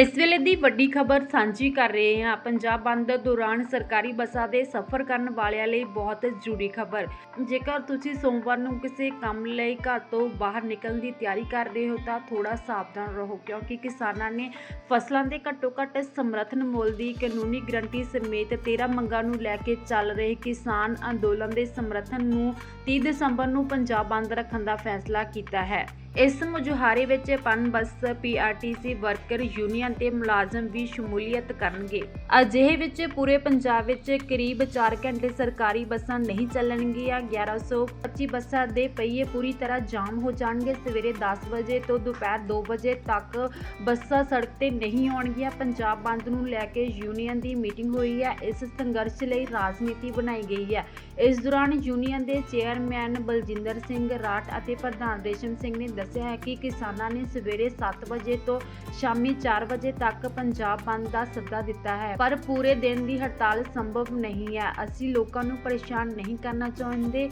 ਇਸ ਵੇਲੇ ਦੀ ਵੱਡੀ ਖਬਰ ਸਾਂਝੀ ਕਰ ਰਹੇ ਹਾਂ। ਪੰਜਾਬ ਬੰਦ ਦੌਰਾਨ ਸਰਕਾਰੀ ਬੱਸਾਂ ਦੇ ਸਫ਼ਰ ਕਰਨ ਵਾਲਿਆਂ ਲਈ ਬਹੁਤ ਜ਼ਰੂਰੀ ਖਬਰ। ਜੇਕਰ ਤੁਸੀਂ ਸੋਮਵਾਰ ਨੂੰ ਕਿਸੇ ਕੰਮ ਲਈ ਘਰ ਤੋਂ ਬਾਹਰ ਨਿਕਲਣ ਦੀ ਤਿਆਰੀ ਕਰ ਰਹੇ ਹੋ ਤਾਂ ਥੋੜਾ ਸਾਵਧਾਨ ਰਹੋ, ਕਿਉਂਕਿ ਕਿਸਾਨਾਂ ਨੇ ਫਸਲਾਂ ਦੇ ਘੱਟੋ ਘੱਟ ਸਮਰਥਨ ਮੁੱਲ ਦੀ ਕਾਨੂੰਨੀ ਗਰੰਟੀ ਸਮੇਤ 13 ਮੰਗਾਂ ਨੂੰ ਲੈ ਕੇ ਚੱਲ ਰਹੇ ਕਿਸਾਨ ਅੰਦੋਲਨ ਦੇ ਸਮਰਥਨ ਨੂੰ 30 ਦਸੰਬਰ ਨੂੰ ਪੰਜਾਬ ਬੰਦ ਰੱਖਣ ਦਾ ਫੈਸਲਾ ਕੀਤਾ ਹੈ। ਇਸ ਮੁਜ਼ਾਹਰੇ ਵਿੱਚ ਪਨ ਬੱਸ ਪੀਆਰਟੀਸੀ ਵਰਕਰ ਯੂਨੀਅਨ ਤੇ ਮੁਲਾਜ਼ਮ ਵੀ ਸ਼ਮੂਲੀਅਤ ਕਰਨਗੇ। ਅਜਿਹੇ ਵਿੱਚ ਪੂਰੇ ਪੰਜਾਬ ਵਿੱਚ ਕਰੀਬ 4 ਘੰਟੇ ਸਰਕਾਰੀ ਬੱਸਾਂ ਨਹੀਂ ਚੱਲਣਗੀਆਂ 1125 ਬੱਸਾਂ ਦੇ ਪਹੀਏ ਪੂਰੀ ਤਰ੍ਹਾਂ ਜਾਮ ਹੋ ਜਾਣਗੇ। ਸਵੇਰੇ 10 ਵਜੇ ਤੋਂ ਦੁਪਹਿਰ 2 ਵਜੇ ਤੱਕ ਬੱਸਾਂ ਸੜਕ ਤੇ ਨਹੀਂ ਆਉਣਗੀਆਂ। ਪੰਜਾਬ ਬੰਦ ਨੂੰ ਲੈ ਕੇ ਯੂਨੀਅਨ ਦੀ ਮੀਟਿੰਗ ਹੋਈ ਹੈ। ਇਸ ਸੰਘਰਸ਼ ਲਈ ਰਾਜਨੀਤੀ ਬਣਾਈ ਗਈ ਹੈ। ਇਸ ਦੌਰਾਨ ਯੂਨੀਅਨ ਦੇ ਚੇਅਰਮੈਨ ਬਲਜਿੰਦਰ ਸਿੰਘ ਰਾਠ ਅਤੇ ਪ੍ਰਧਾਨ ਰੇਸ਼ਮ ਸਿੰਘ ਨੇ ਦੱਸਿਆ ਹੈ ਕਿ ਕਿਸਾਨਾਂ ਨੇ ਸਵੇਰੇ 7 ਵਜੇ ਤੋਂ ਸ਼ਾਮੀ 4 ਵਜੇ ਤੱਕ ਪੰਜਾਬ ਬੰਦ ਦਾ ਸੱਦਾ ਦਿੱਤਾ ਹੈ। ਪਰ ਪੂਰੇ ਦਿਨ ਦੀ ਹੜਤਾਲ ਸੰਭਵ ਨਹੀਂ ਹੈ। ਅਸੀਂ ਲੋਕਾਂ ਨੂੰ ਪਰੇਸ਼ਾਨ ਨਹੀਂ ਕਰਨਾ ਚਾਹੁੰਦੇ।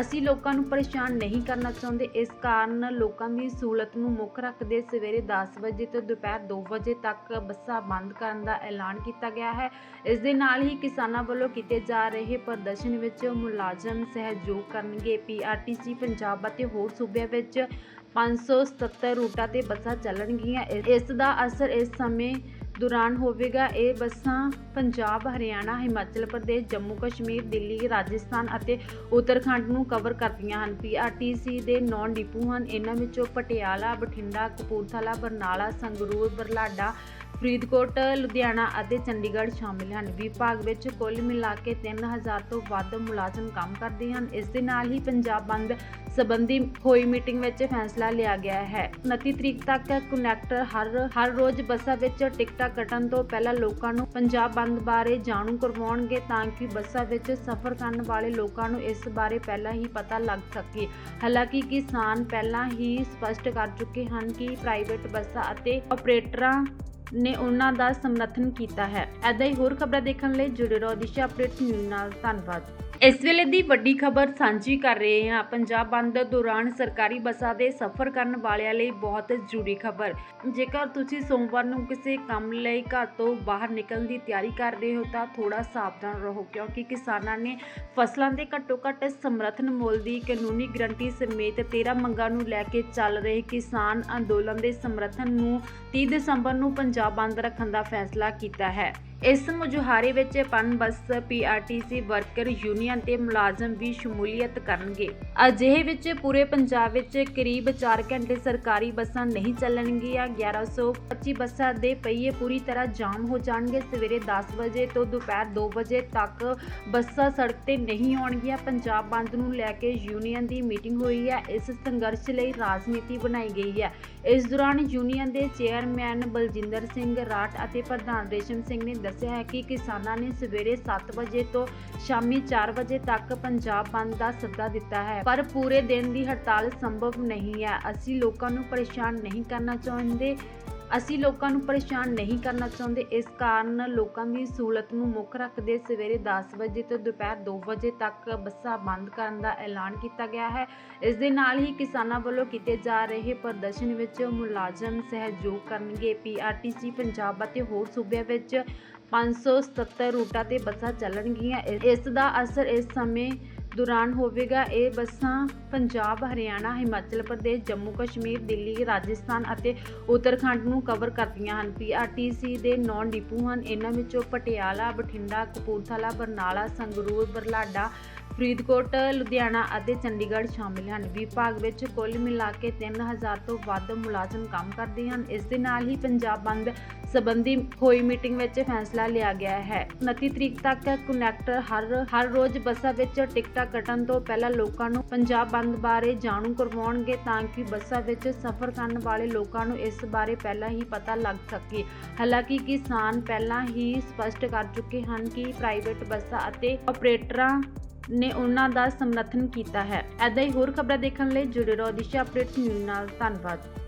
ਅਸੀਂ ਲੋਕਾਂ ਨੂੰ ਪਰੇਸ਼ਾਨ ਨਹੀਂ ਕਰਨਾ ਚਾਹੁੰਦੇ। ਇਸ ਕਾਰਨ ਲੋਕਾਂ ਦੀ ਸਹੂਲਤ ਨੂੰ ਮੁੱਖ ਰੱਖਦੇ ਸਵੇਰੇ 10 ਵਜੇ ਤੋਂ ਦੁਪਹਿਰ 2 ਵਜੇ ਤੱਕ ਬੱਸਾਂ ਬੰਦ ਕਰਨ ਦਾ ਐਲਾਨ ਕੀਤਾ ਗਿਆ ਹੈ। ਇਸ ਦੇ ਨਾਲ ਹੀ ਕਿਸਾਨਾਂ ਵੱਲੋਂ ਕੀਤੇ ਜਾ ਰਹੇ ਪ੍ਰਦਰਸ਼ਨ ਵਿੱਚ ਮੁਲਾਜ਼ਮ ਸਹਿਯੋਗ ਕਰਨਗੇ। ਪੀਆਰਟੀਸੀ ਪੰਜਾਬ ਅਤੇ ਹੋਰ ਸੂਬਿਆਂ ਵਿੱਚ 577 ਰੂਟਾਂ ਤੇ ਬੱਸਾਂ ਚੱਲਣਗੀਆਂ। ਇਸ- ਦਾ ਅਸਰ ਇਸ ਸਮੇਂ ਦੌਰਾਨ ਹੋਵੇਗਾ। ਇਹ ਬੱਸਾਂ ਪੰਜਾਬ, ਹਰਿਆਣਾ, ਹਿਮਾਚਲ ਪ੍ਰਦੇਸ਼, ਜੰਮੂ ਕਸ਼ਮੀਰ, ਦਿੱਲੀ, ਰਾਜਸਥਾਨ ਅਤੇ ਉੱਤਰਾਖੰਡ ਨੂੰ ਕਵਰ ਕਰਦੀਆਂ ਹਨ। ਪੀਆਰਟੀਸੀ ਦੇ 9 ਡਿਪੂ ਹਨ। ਇਹਨਾਂ ਵਿੱਚੋਂ ਪਟਿਆਲਾ, ਬਠਿੰਡਾ, ਕਪੂਰਥਲਾ, ਬਰਨਾਲਾ, ਸੰਗਰੂਰ, ਬਰਲਾਡਾ, ਫਰੀਦਕੋਟ, ਲੁਧਿਆਣਾ ਅਤੇ ਚੰਡੀਗੜ੍ਹ ਸ਼ਾਮਿਲ ਹਨ। ਵਿਭਾਗ ਵਿੱਚ ਕੁੱਲ ਮਿਲਾ ਕੇ 3000 ਤੋਂ ਵੱਧ ਮੁਲਾਜ਼ਮ ਕੰਮ ਕਰਦੇ ਹਨ। ਇਸ ਦੇ ਨਾਲ ਹੀ ਪੰਜਾਬ ਬੰਦ ਸੰਬੰਧੀ ਹੋਈ ਮੀਟਿੰਗ ਵਿੱਚ ਫੈਸਲਾ ਲਿਆ ਗਿਆ ਹੈ। 29 ਤਰੀਕ ਤੱਕ ਕਨੈਕਟਰ ਹਰ ਹਰ ਰੋਜ਼ ਬੱਸਾਂ ਵਿੱਚ ਟਿਕਟਾਂ ਕੱਟਣ ਤੋਂ ਪਹਿਲਾਂ ਲੋਕਾਂ ਨੂੰ ਪੰਜਾਬ ਬੰਦ ਬਾਰੇ ਜਾਣੂ ਕਰਵਾਉਣਗੇ ਤਾਂ ਕਿ ਬੱਸਾਂ ਵਿੱਚ ਸਫ਼ਰ ਕਰਨ ਵਾਲੇ ਲੋਕਾਂ ਨੂੰ ਇਸ ਬਾਰੇ ਪਹਿਲਾਂ ਹੀ ਪਤਾ ਲੱਗ ਸਕੇ। ਹਾਲਾਂਕਿ ਕਿਸਾਨ ਪਹਿਲਾਂ ਹੀ ਸਪਸ਼ਟ ਕਰ ਚੁੱਕੇ ਹਨ ਕਿ ਪ੍ਰਾਈਵੇਟ ਬੱਸਾਂ ਅਤੇ ਆਪਰੇਟਰਾਂ ਨੇ ਉਹਨਾਂ ਦਾ ਸਮਰਥਨ ਕੀਤਾ ਹੈ। ਐਦਾਂ ਹੀ ਹੋਰ ਖਬਰਾਂ ਦੇਖਣ ਲਈ ਜੁੜੇ ਰਹੋ ਦਿਸ਼ਾ ਅਪਡੇਟਸ ਨਿਊਜ਼ ਨਾਲ। ਧੰਨਵਾਦ। ਇਸ ਵੇਲੇ ਦੀ ਵੱਡੀ ਖਬਰ ਸਾਂਝੀ ਕਰ ਰਹੇ ਹਾਂ ਪੰਜਾਬ ਬੰਦ ਦੌਰਾਨ ਸਰਕਾਰੀ ਬੱਸਾਂ ਦੇ ਸਫ਼ਰ ਕਰਨ ਵਾਲਿਆਂ ਲਈ ਬਹੁਤ ਜ਼ਰੂਰੀ ਖਬਰ। ਜੇਕਰ ਤੁਸੀਂ ਸੋਮਵਾਰ ਨੂੰ ਕਿਸੇ ਕੰਮ ਲਈ ਘਰ ਤੋਂ ਬਾਹਰ ਨਿਕਲਣ ਦੀ ਤਿਆਰੀ ਕਰ ਰਹੇ ਹੋ ਤਾਂ ਥੋੜਾ ਸਾਵਧਾਨ ਰਹੋ, ਕਿਉਂਕਿ ਕਿਸਾਨਾਂ ਨੇ ਫਸਲਾਂ ਦੇ ਘੱਟੋ ਘੱਟ ਸਮਰਥਨ ਮੁੱਲ ਦੀ ਕਾਨੂੰਨੀ ਗਰੰਟੀ ਸਮੇਤ 13 ਮੰਗਾਂ ਨੂੰ ਲੈ ਕੇ ਚੱਲ ਰਹੇ ਕਿਸਾਨ ਅੰਦੋਲਨ ਦੇ ਸਮਰਥਨ ਨੂੰ 30 ਦਸੰਬਰ ਨੂੰ ਪੰਜਾਬ ਬੰਦ ਰੱਖਣ ਦਾ ਫੈਸਲਾ ਕੀਤਾ ਹੈ। ਇਸ ਮੁਜ਼ਾਹਰੇ ਵਿੱਚ ਪਨ ਬੱਸ ਪੀਆਰਟੀਸੀ ਵਰਕਰ ਯੂਨੀਅਨ ਤੇ ਮੁਲਾਜ਼ਮ ਵੀ ਸ਼ਮੂਲੀਅਤ ਕਰਨਗੇ। ਅਜਿਹੇ ਵਿੱਚ ਪੂਰੇ ਪੰਜਾਬ ਵਿੱਚ ਕਰੀਬ 4 ਘੰਟੇ ਸਰਕਾਰੀ ਬੱਸਾਂ ਨਹੀਂ ਚੱਲਣਗੀਆਂ 1125 ਬੱਸਾਂ ਦੇ ਪਹੀਏ ਪੂਰੀ ਤਰ੍ਹਾਂ ਜਾਮ ਹੋ ਜਾਣਗੇ। ਸਵੇਰੇ 10 ਵਜੇ ਤੋਂ ਦੁਪਹਿਰ 2 ਵਜੇ ਤੱਕ ਬੱਸਾਂ ਸੜਕ ਤੇ ਨਹੀਂ ਆਉਣਗੀਆਂ। ਪੰਜਾਬ ਬੰਦ ਨੂੰ ਲੈ ਕੇ ਯੂਨੀਅਨ ਦੀ ਮੀਟਿੰਗ ਹੋਈ ਹੈ। ਇਸ ਸੰਘਰਸ਼ ਲਈ ਰਾਜਨੀਤੀ ਬਣਾਈ ਗਈ ਹੈ। ਇਸ ਦੌਰਾਨ ਯੂਨੀਅਨ ਦੇ ਚੇਅਰਮੈਨ ਬਲਜਿੰਦਰ ਸਿੰਘ ਰਾਠ ਅਤੇ ਪ੍ਰਧਾਨ ਰੇਸ਼ਮ ਸਿੰਘ ਨੇ ਦੱਸਿਆ ਹੈ ਕਿ ਕਿਸਾਨਾਂ ਨੇ ਸਵੇਰੇ 7 ਵਜੇ ਤੋਂ ਸ਼ਾਮੀ 4 ਵਜੇ ਤੱਕ ਪੰਜਾਬ ਬੰਦ ਦਾ ਸੱਦਾ ਦਿੱਤਾ ਹੈ। ਪਰ ਪੂਰੇ ਦਿਨ ਦੀ ਹੜਤਾਲ ਸੰਭਵ ਨਹੀਂ ਹੈ। ਅਸੀਂ ਲੋਕਾਂ ਨੂੰ ਪਰੇਸ਼ਾਨ ਨਹੀਂ ਕਰਨਾ ਚਾਹੁੰਦੇ। ਅਸੀਂ ਲੋਕਾਂ ਨੂੰ ਪਰੇਸ਼ਾਨ ਨਹੀਂ ਕਰਨਾ ਚਾਹੁੰਦੇ। ਇਸ ਕਾਰਨ ਲੋਕਾਂ ਦੀ ਸਹੂਲਤ ਨੂੰ ਮੁੱਖ ਰੱਖਦੇ ਸਵੇਰੇ 10 ਵਜੇ ਤੋਂ ਦੁਪਹਿਰ 2 ਵਜੇ ਤੱਕ ਬੱਸਾਂ ਬੰਦ ਕਰਨ ਦਾ ਐਲਾਨ ਕੀਤਾ ਗਿਆ ਹੈ। ਇਸ ਦੇ ਨਾਲ ਹੀ ਕਿਸਾਨਾਂ ਵੱਲੋਂ ਕੀਤੇ ਜਾ ਰਹੇ ਪ੍ਰਦਰਸ਼ਨ ਵਿੱਚ ਮੁਲਾਜ਼ਮ ਸਹਿਯੋਗ ਕਰਨਗੇ। ਪੀਆਰਟੀਸੀ ਪੰਜਾਬ ਅਤੇ ਹੋਰ ਸੂਬਿਆਂ ਵਿੱਚ 577 ਰੂਟਾਂ ਤੇ ਬੱਸਾਂ ਚੱਲਣਗੀਆਂ। ਇਸ- ਦਾ ਅਸਰ ਇਸ ਸਮੇਂ ਦੌਰਾਨ ਹੋਵੇਗਾ। ਇਹ ਬੱਸਾਂ ਪੰਜਾਬ, ਹਰਿਆਣਾ, ਹਿਮਾਚਲ ਪ੍ਰਦੇਸ਼, ਜੰਮੂ ਕਸ਼ਮੀਰ, ਦਿੱਲੀ, ਰਾਜਸਥਾਨ ਅਤੇ ਉੱਤਰਾਖੰਡ ਨੂੰ ਕਵਰ ਕਰਦੀਆਂ ਹਨ। ਪੀਆਰਟੀਸੀ ਦੇ 9 ਡਿਪੂ ਹਨ। ਇਹਨਾਂ ਵਿੱਚੋਂ ਪਟਿਆਲਾ, ਬਠਿੰਡਾ, ਕਪੂਰਥਲਾ, ਬਰਨਾਲਾ, ਸੰਗਰੂਰ, ਬਰਲਾਡਾ ਫਰੀਦਕੋਟ, ਲੁਧਿਆਣਾ ਅਤੇ ਚੰਡੀਗੜ੍ਹ ਸ਼ਾਮਿਲ ਹਨ। ਵਿਭਾਗ ਵਿੱਚ ਕੁੱਲ ਮਿਲਾ ਕੇ 3000 ਤੋਂ ਵੱਧ ਮੁਲਾਜ਼ਮ ਕੰਮ ਕਰਦੇ ਹਨ। ਇਸ ਦੇ ਨਾਲ ਹੀ ਪੰਜਾਬ ਬੰਦ ਸੰਬੰਧੀ ਹੋਈ ਮੀਟਿੰਗ ਵਿੱਚ ਫੈਸਲਾ ਲਿਆ ਗਿਆ ਹੈ। 29 ਤਰੀਕ ਤੱਕ ਕਨੈਕਟਰ ਹਰ ਹਰ ਰੋਜ਼ ਬੱਸਾਂ ਵਿੱਚ ਟਿਕਟਾਂ ਕੱਟਣ ਤੋਂ ਪਹਿਲਾਂ ਲੋਕਾਂ ਨੂੰ ਪੰਜਾਬ ਬੰਦ ਬਾਰੇ ਜਾਣੂ ਕਰਵਾਉਣਗੇ ਤਾਂ ਕਿ ਬੱਸਾਂ ਵਿੱਚ ਸਫ਼ਰ ਕਰਨ ਵਾਲੇ ਲੋਕਾਂ ਨੂੰ ਇਸ ਬਾਰੇ ਪਹਿਲਾਂ ਹੀ ਪਤਾ ਲੱਗ ਸਕੇ। ਹਾਲਾਂਕਿ ਕਿਸਾਨ ਪਹਿਲਾਂ ਹੀ ਸਪਸ਼ਟ ਕਰ ਚੁੱਕੇ ਹਨ ਕਿ ਪ੍ਰਾਈਵੇਟ ਬੱਸਾਂ ਅਤੇ ਆਪਰੇਟਰਾਂ ਨੇ ਉਹਨਾਂ ਦਾ ਸਮਰਥਨ ਕੀਤਾ ਹੈ। ਐਦਾਂ ਹੀ ਹੋਰ ਖਬਰਾਂ ਦੇਖਣ ਲਈ ਜੁੜੇ ਰਹੋ ਦਿਸ਼ਾ ਅਪਡੇਟਸ ਨਿਊਜ਼ ਨਾਲ। ਧੰਨਵਾਦ।